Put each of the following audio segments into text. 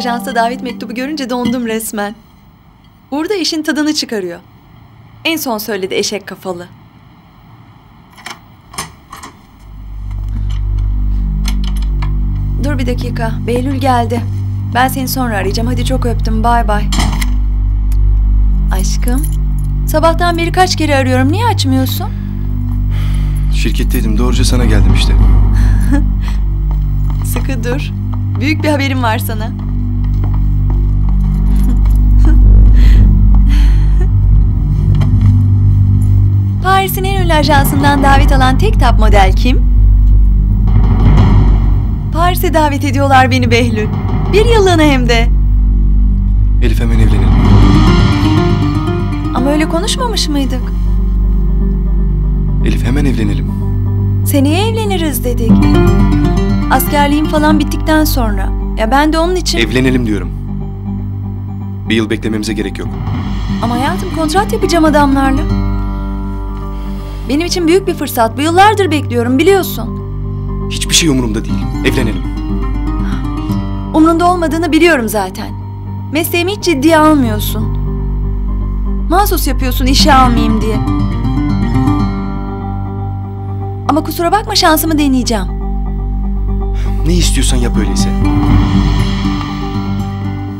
Ajansta davet mektubu görünce dondum resmen. Burada işin tadını çıkarıyor. En son söyledi eşek kafalı. Dur bir dakika. Behlül geldi. Ben seni sonra arayacağım. Hadi çok öptüm. Bay bay. Aşkım. Sabahtan beri kaç kere arıyorum. Niye açmıyorsun? Şirketteydim. Doğruca sana geldim işte. Sıkı dur. Büyük bir haberim var sana. Ajansından davet alan tek tap model kim? Paris'e davet ediyorlar beni Behlül. Bir yıllığına hem de. Elif hemen evlenelim. Ama öyle konuşmamış mıydık? Elif hemen evlenelim. Seneye evleniriz dedik. Askerliğim falan bittikten sonra. Ya ben de onun için... Evlenelim diyorum. Bir yıl beklememize gerek yok. Ama hayatım kontrat yapacağım adamlarla. Benim için büyük bir fırsat. Bu yıllardır bekliyorum biliyorsun. Hiçbir şey umurumda değil. Evlenelim. Umrunda olmadığını biliyorum zaten. Mesleğimi hiç ciddiye almıyorsun. Mahsus yapıyorsun işe almayayım diye. Ama kusura bakma şansımı deneyeceğim. Ne istiyorsan yap öyleyse.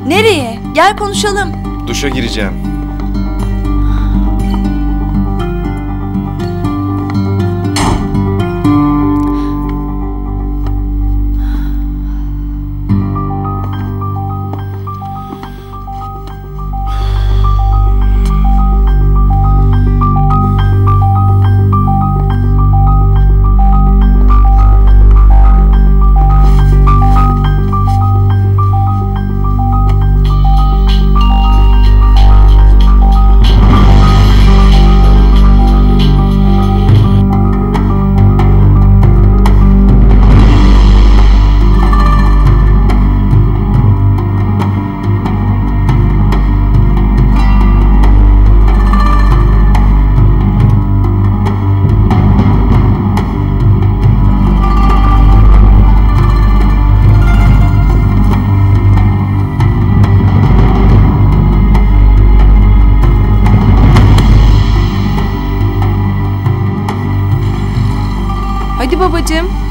Nereye? Gel konuşalım. Duşa gireceğim. Hadi babacığım.